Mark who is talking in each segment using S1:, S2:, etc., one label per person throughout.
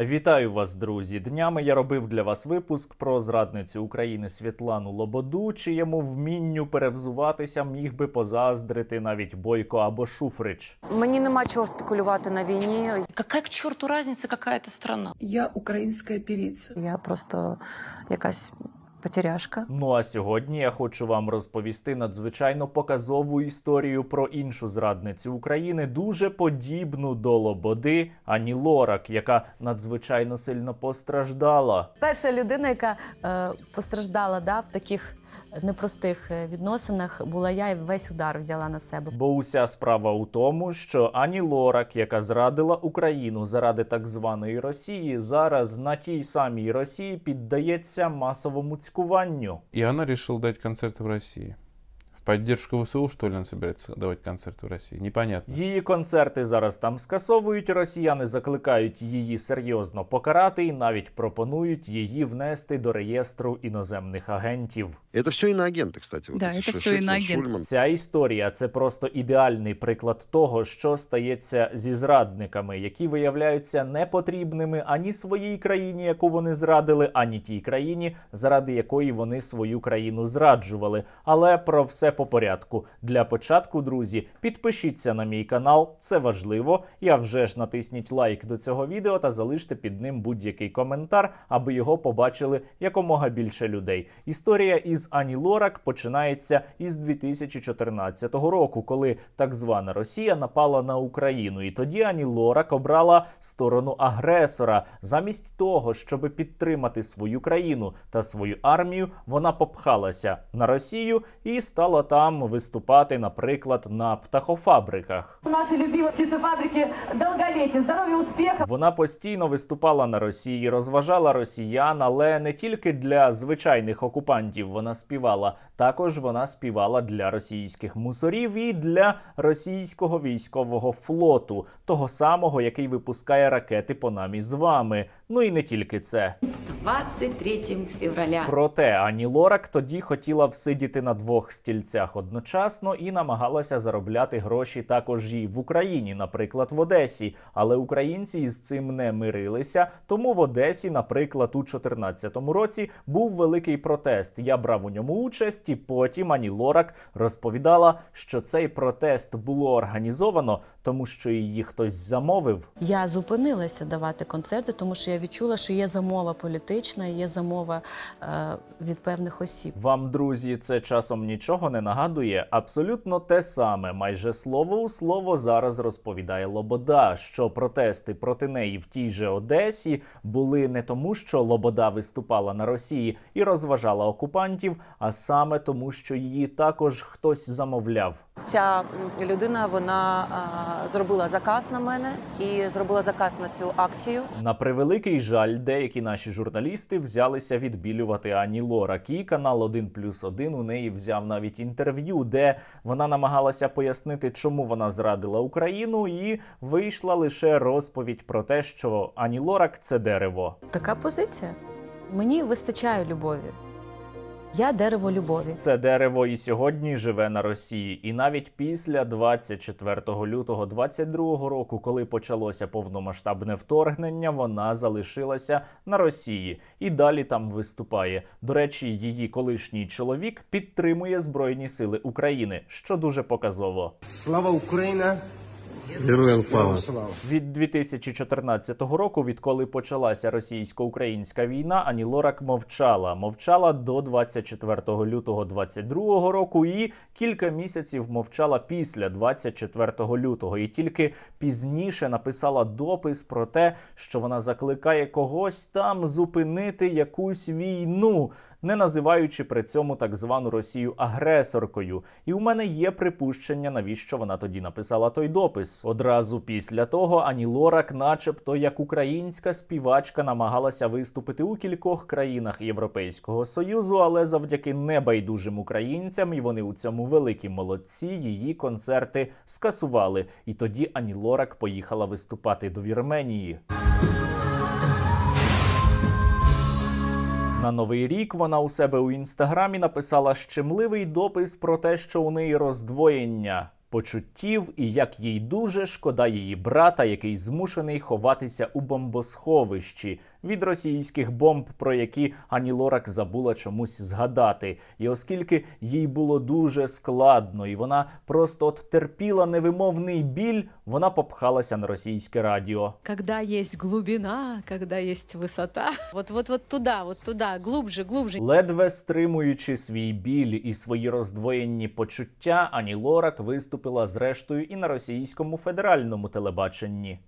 S1: Вітаю вас, друзі! Днями я робив для вас випуск про зрадницю України Світлану Лободу, чиєму вмінню перевзуватися міг би позаздрити навіть Бойко або Шуфрич.
S2: Мені нема чого спекулювати на війні.
S3: Какая к чорту різниця, какая це страна?
S4: Я українська певиця.
S2: Я просто якась потеряшка.
S1: Ну а сьогодні я хочу вам розповісти надзвичайно показову історію про іншу зрадницю України, дуже подібну до Лободи Ані Лорак, яка надзвичайно сильно постраждала.
S5: Перша людина, яка е, постраждала да, в таких непростих е, відносинах, була я і весь удар взяла на себе.
S1: Бо уся справа у тому, що Ані Лорак, яка зрадила Україну заради так званої Росії, зараз на тій самій Росії піддається масовому цькуванню.
S6: І вона вирішила дати концерт в России. В поддержку ВСУ, что ли, она собирается давать концерты в России? Непонятно.
S1: Її концерти зараз там скасовують. Росіяни закликають її серйозно покарати і навіть пропонують її внести до реєстру іноземних агентів.
S7: Это все иноагенты, кстати. Вот
S3: Да,
S7: эти
S3: это
S7: Ш-
S3: всё
S7: Шеффилд,
S3: иноагенты.
S7: Шульман.
S1: Ця історія це просто ідеальний приклад того, що стається зі зрадниками, які виявляються непотрібними ані своїй країні, яку вони зрадили, ані тій країні, заради якої вони свою країну зраджували. Але про все по порядку. Для початку, друзі, підпишіться на мій канал, це важливо. Я вже ж натисніть лайк до цього відео та залиште під ним будь-який коментар, аби його побачили якомога більше людей. Історія із Ані Лорак починається із 2014 року, коли так звана Росія напала на Україну. І тоді Ані Лорак обрала сторону агресора. Замість того, щоб підтримати свою країну та свою армію, вона попхалася на Росію і стала там виступати, наприклад, на птахофабриках.
S8: Наші любимой птицефабрики довголіття, здоров'я, успіху.
S1: Вона постійно виступала на Росії, розважала росіян, але не тільки для звичайних окупантів вона співала. Також вона співала для російських мусорів і для російського військового флоту, того самого, який випускає ракети по нам із вами. Ну і не тільки це.
S3: 23 февраля.
S1: Проте Ані Лорак тоді хотіла всидіти на двох стільцях одночасно і намагалася заробляти гроші також і в Україні, наприклад, в Одесі. Але українці із цим не мирилися. Тому в Одесі, наприклад, у 2014 році був великий протест. Я брав у ньому участь, і потім Ані Лорак розповідала, що цей протест було організовано, тому що її хтось замовив.
S5: Я зупинилася давати концерти, тому що я відчула, що є замова політична, є замова е, від певних осіб.
S1: Вам, друзі, це часом нічого не нагадує. Абсолютно те саме, майже слово у слово зараз розповідає Лобода, що протести проти неї в тій же Одесі були не тому, що Лобода виступала на Росії і розважала окупантів, а саме тому, що її також хтось замовляв.
S2: Ця людина вона а, зробила заказ на мене і зробила заказ на цю акцію.
S1: На превеликий жаль, деякі наші журналісти взялися відбілювати Ані Лорак. І канал 1 плюс 1 у неї взяв навіть інтерв'ю, де вона намагалася пояснити, чому вона зрадила Україну, і вийшла лише розповідь про те, що Ані Лорак це дерево.
S5: Така позиція. Мені вистачає любові. Я дерево любові.
S1: Це дерево і сьогодні живе на Росії. І навіть після 24 лютого 22 року, коли почалося повномасштабне вторгнення, вона залишилася на Росії і далі там виступає. До речі, її колишній чоловік підтримує Збройні Сили України, що дуже показово.
S9: Слава Україна! Героям слава!
S1: Від 2014 року, відколи почалася російсько-українська війна, Ані Лорак мовчала. Мовчала до 24 лютого 22 року і кілька місяців мовчала після 24 лютого. І тільки пізніше написала допис про те, що вона закликає когось там зупинити якусь війну. Не називаючи при цьому так звану Росію агресоркою, і у мене є припущення, навіщо вона тоді написала той допис. Одразу після того Ані Лорак, начебто як українська співачка, намагалася виступити у кількох країнах Європейського союзу, але завдяки небайдужим українцям, і вони у цьому великі молодці, її концерти скасували. І тоді Ані Лорак поїхала виступати до Вірменії. На новий рік вона у себе у інстаграмі написала щемливий допис про те, що у неї роздвоєння. почуттів і як їй дуже шкода її брата, який змушений ховатися у бомбосховищі від російських бомб, про які Ані Лорак забула чомусь згадати. І оскільки їй було дуже складно, і вона просто от терпіла невимовний біль, вона попхалася на російське радіо.
S5: Когда есть глубина, когда есть высота. Вот-вот-вот туда, вот туда, глубже, глубже.
S1: Ледве стримуючи свій біль і свої роздвоєнні почуття, Ані Лорак виступила зрештою і на російському федеральному телебаченні.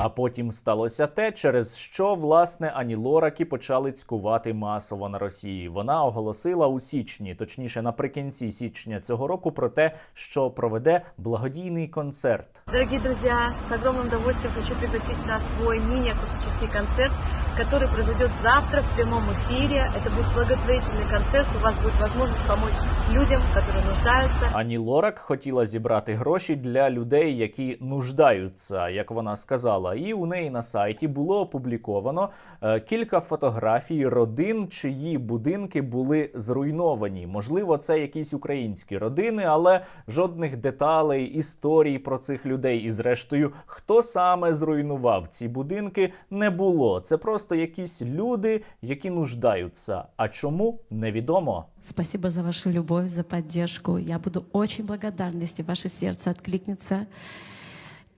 S1: А потім сталося те, через що власне Ані Лоракі почали цькувати масово на Росії. Вона оголосила у січні, точніше наприкінці січня цього року, про те, що проведе благодійний концерт.
S8: Дорогі друзі, з огромним удовольствием хочу пригласити на свій міні-акустичний концерт, который произойдет завтра в прямом эфире. Это будет благотворительный концерт. У вас будет возможность помочь людям, которые нуждаются.
S1: Ані Лорак хотіла зібрати гроші для людей, які нуждаються, як вона сказала. І у неї на сайті було опубліковано е, кілька фотографій родин, чиї будинки були зруйновані. Можливо, це якісь українські родини, але жодних деталей, історій про цих людей. І зрештою, хто саме зруйнував ці будинки, не було. Це просто якісь люди, які нуждаються. А чому невідомо.
S5: Спасибо за вашу любов, за підтримку. Я буду очень благодарна, якщо ваше серце откликнется.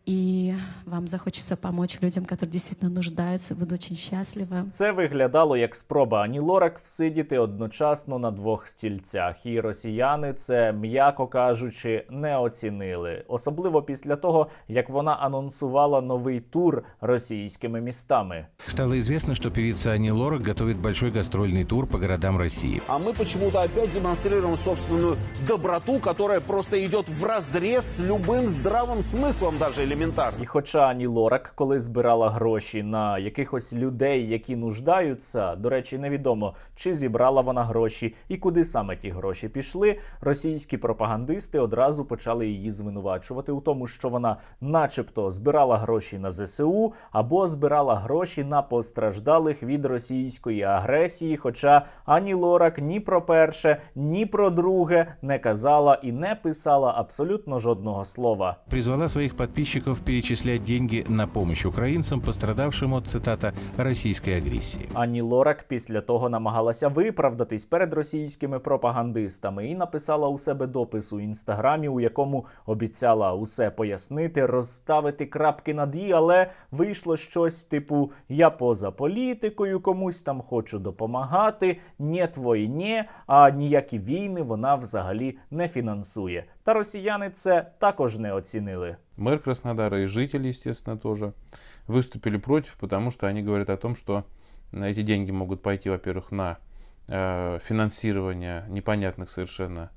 S5: И вам захочется помочь людям, которые действительно нуждаются. Буду очень счастлива.
S1: Це виглядало як спроба Ані Лорак всидіти одночасно на двох стільцях, і росіяни це, м'яко кажучи, не оцінили, особливо після того, як вона анонсувала новий тур російськими містами.
S10: Стало известно, что певица Ани Лорак готовит большой гастрольный тур по городам России.
S9: А мы почему-то опять демонстрируем собственную доброту, которая просто идет в разрез с любым здравым смыслом даже элементарно.
S1: І хоча Ані Лорак, коли збирала гроші на якихось людей, які нуждаються, до речі, невідомо чи зібрала вона гроші і куди саме ті гроші пішли. Російські пропагандисти одразу почали її звинувачувати у тому, що вона, начебто, збирала гроші на ЗСУ або збирала гроші на постраждалих від російської агресії. Хоча Ані Лорак ні про перше, ні про друге не казала і не писала абсолютно жодного слова.
S10: Призвала своих подписчиков перечислять деньги на помощь украинцам, пострадавшим от, цитата, российской агрессии.
S1: Ані Лорак після того намагалася виправдатись перед російськими пропагандистами і написала у себе допис у інстаграмі, у якому обіцяла усе пояснити, розставити крапки над «і», але вийшло щось типу: Я поза політикою, комусь там хочу допомагати, «нєт війні», а ніякі війни вона взагалі не фінансує. Та росіяни це також не оцінили.
S6: Мэр Краснодара и жители, естественно, тоже выступили против, потому что они говорят о том, что эти деньги могут пойти, во-первых, на э, финансирование непонятных совершенно,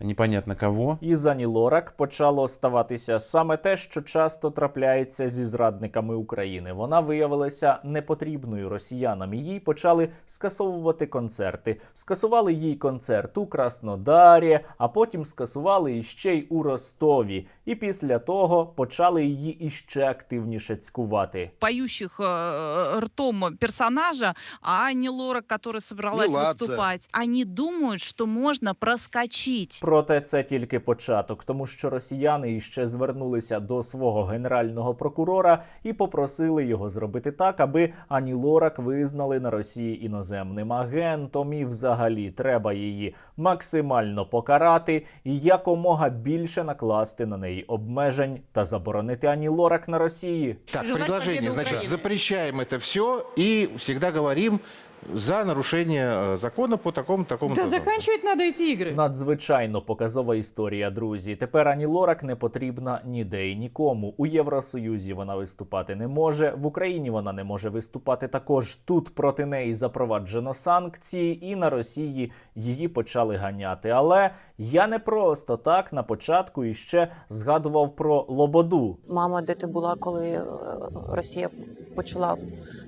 S6: непонятно кого.
S1: І за Ані Лорак почало ставатися саме те, що часто трапляється зі зрадниками України. Вона виявилася непотрібною росіянам. і Їй почали скасовувати концерти. Скасували їй концерт у Краснодарі, а потім скасували іще й у Ростові. І після того почали її іще активніше цькувати.
S11: поющих э, ртом персонажа, а Ани Лора, которая собралась
S7: Меладзе.
S11: выступать, они думают, что можно проскочить.
S1: Проте це тільки початок, тому що росіяни іще звернулися до свого генерального прокурора і попросили його зробити так, аби Ані Лорак визнали на Росії іноземним агентом, і взагалі треба її максимально покарати і якомога більше накласти на неї обмежень та заборонити Ані Лорак на Росії.
S12: Так,
S11: Желать
S12: предложение,
S11: победы
S12: значит,
S11: Украины.
S12: запрещаем это все и всегда говорим за нарушение э, закона по такому такому.
S11: Да заканчивать надо эти игры.
S1: Надзвичайно показова історія, друзі. Тепер Ані Лорак не потрібна ніде і нікому. У Євросоюзі вона виступати не може. В Україні вона не може виступати також. Тут проти неї запроваджено санкції, і на Росії її почали ганяти. Але я не просто так на початку іще згадував про Лободу.
S2: Мама, де ти була, коли е, Росія почала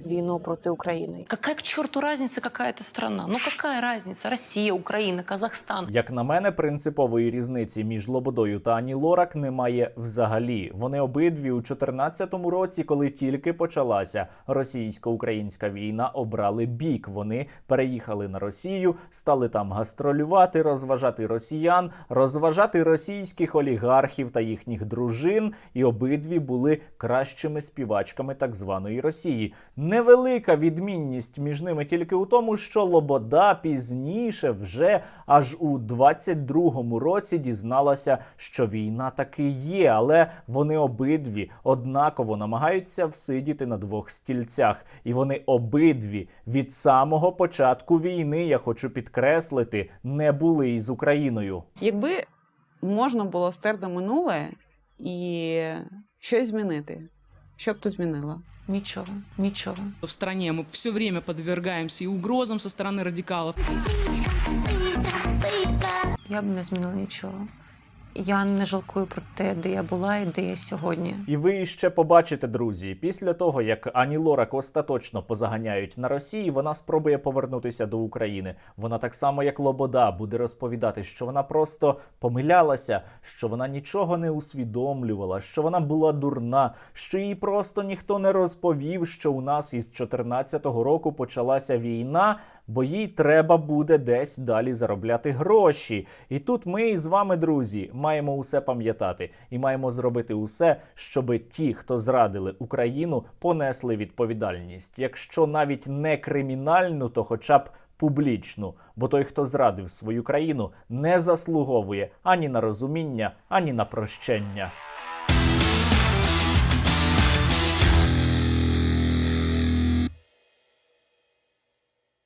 S2: війну проти України.
S3: Какая к черту разница, какая это страна? Ну какая разница? Россия, Украина, Казахстан.
S1: Як на мене, принципової різниці між Лободою та Ані Лорак немає взагалі. Вони обидві у 2014 році, коли тільки почалася російсько-українська війна, обрали бік. Вони переїхали на Росію, стали там гастролювати, розважати росіян, розважати російських олігархів та їхніх дружин. І обидві були кращими співачками так званої Росії. Невелика відмінність між ними тільки у тому, що Лобода пізніше, вже аж у 22-му році, дізналася, що війна таки є, але вони обидві однаково намагаються всидіти на двох стільцях, і вони обидві від самого початку війни, я хочу підкреслити, не були із Україною.
S13: Якби можна було стерти минуле і щось змінити, що б ти змінила?
S3: Нічого, нічого.
S14: В стране мы все время подвергаемся и угрозам со стороны радикалов.
S2: Я б не змінила нічого. Я не жалкую про те, де я була і де я сьогодні.
S1: І ви ще побачите, друзі, після того як Ані Лорак остаточно позаганяють на Росії, вона спробує повернутися до України. Вона так само, як Лобода, буде розповідати, що вона просто помилялася, що вона нічого не усвідомлювала, що вона була дурна, що їй просто ніхто не розповів, що у нас із 14-го року почалася війна. Бо їй треба буде десь далі заробляти гроші. І тут ми з вами, друзі, маємо усе пам'ятати і маємо зробити усе, щоб ті, хто зрадили Україну, понесли відповідальність. Якщо навіть не кримінальну, то хоча б публічну. Бо той, хто зрадив свою країну, не заслуговує ані на розуміння, ані на прощення.